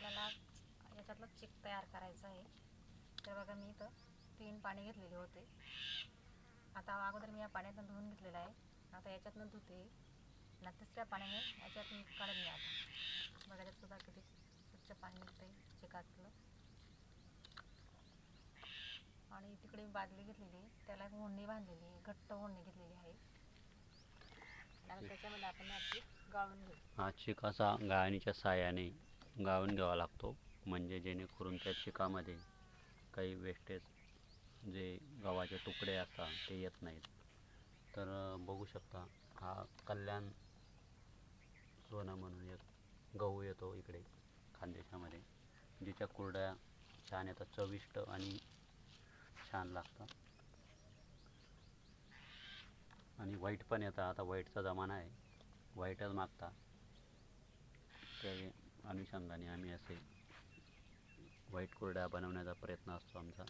त्याच्यातलं चिक तयार करायचं आहे. तर बघा मी इथं तीन पाणी घेतलेले होते. आता अगोदर मी या पाण्यातून धुवून घेतलेलं आहे. आता याच्यातनं धुते. ना तिसऱ्या पाण्याने याच्यातून काढून घ्या आता बघा त्यात सुद्धा किती स्वच्छ पाणी निघतंय. चिकातलं. आणि तिकडे मी बादली घेतलेली. त्याला एक होंडी बांधलेली आहे. घट्ट होंडी घेतलेली आहे. आणि त्याच्यामध्ये आपण गाळून घेऊ. हा चिक असा गाळणीच्या साहाय्याने गाळून घ्यावा लागतो. म्हणजे जेणेकरून त्या शिकामध्ये काही वेस्टेज जे गव्हाचे तुकडे असतात ते येत नाहीत. तर बघू शकता हा कल्याण सोना म्हणून एक गहू येतो इकडे खानदेशामध्ये जिच्या कुरड्या छान येतात चविष्ट आणि छान लागतात. आणि व्हाईट पण येतात. आता व्हाईटचा जमाना आहे. व्हाईटच मागता. अनुषंगाने आम्ही असे व्हाईट कुरड्या बनवण्याचा प्रयत्न असतो आमचा.